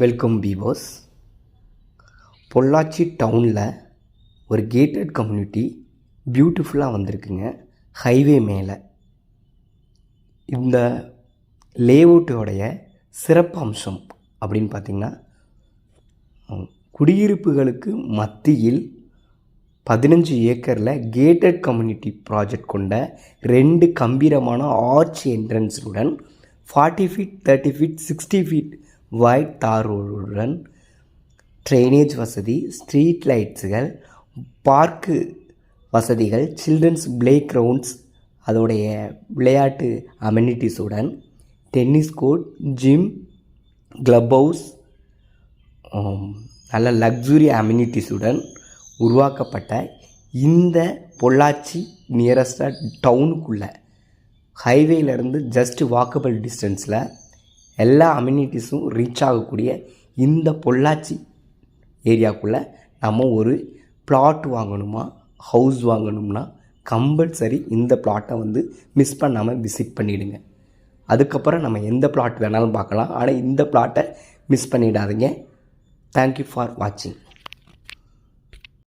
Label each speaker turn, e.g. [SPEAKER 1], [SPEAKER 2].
[SPEAKER 1] Welcome பீபோஸ் Pollachi டவுனில் ஒரு gated community பியூட்டிஃபுல்லாக வந்திருக்குங்க. ஹைவே மேலே. இந்த லேஅவுட்டோடைய சிறப்பு அம்சம் அப்படின்னு பார்த்திங்கன்னா குடியிருப்புகளுக்கு மத்தியில் பதினஞ்சு ஏக்கரில் கேட்டட் கம்யூனிட்டி ப்ராஜெக்ட் கொண்ட ரெண்டு கம்பீரமான arch என்ட்ரன்ஸுடன் forty feet thirty feet sixty feet wide தார் ரோடுடன் ட்ரைனேஜ் வசதி ஸ்ட்ரீட் லைட்ஸுகள் பார்க்கு வசதிகள் சில்ட்ரன்ஸ் பிளே கிரவுண்ட்ஸ் அதோடைய விளையாட்டு அமெனிட்டிஸுடன் tennis court gym club house நல்ல லக்ஸுரி அமெனிட்டிஸுடன் உருவாக்கப்பட்ட இந்த பொள்ளாச்சி நியரஸ்டாக டவுனுக்குள்ளே ஹைவேலேருந்து ஜஸ்ட் வாக்கபிள் டிஸ்டன்ஸில் எல்லா அம்யூனிட்டிஸும் ரீச் ஆகக்கூடிய இந்த பொள்ளாச்சி ஏரியாக்குள்ளே நம்ம ஒரு பிளாட் வாங்கணுமா ஹவுஸ் வாங்கணும்னா கம்பல்சரி இந்த பிளாட்டை வந்து மிஸ் பண்ணாமல் விசிட் பண்ணிவிடுங்க அதுக்கப்புறம் நம்ம எந்த பிளாட் வேணாலும் பார்க்கலாம். ஆனால் இந்த பிளாட்டை மிஸ் பண்ணிடாதீங்க. தேங்க்யூ ஃபார் வாட்சிங்